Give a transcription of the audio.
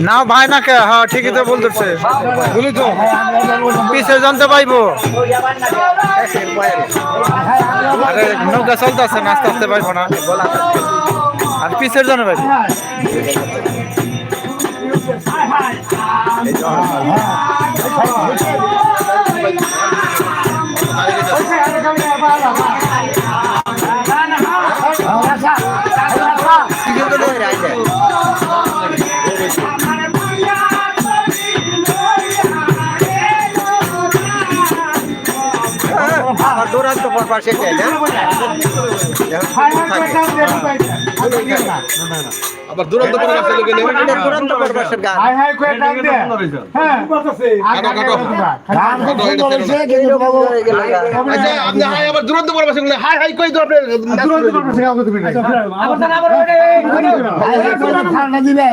না ভাই না কে হ্যাঁ ঠিকই তো বলতেছে বুঝলি তো পিছে জানতে পাইবো আরে নৌকা চলতেছে আস্তে আস্তে পাইবো না আর পিছের জন্য পাইবো দৌড়ান্ত পর না আবার দুরন্ত পরে রাস্তা লোকে দুরন্ত গান হাই হাই করে ডাক দে হ্যাঁ হয়ে। আচ্ছা আপনি হাই আবার দুরন্ত পরে পাশে হাই হাই কই তো আপনি সে আগে আবার আবার ঠান্ডা দিলে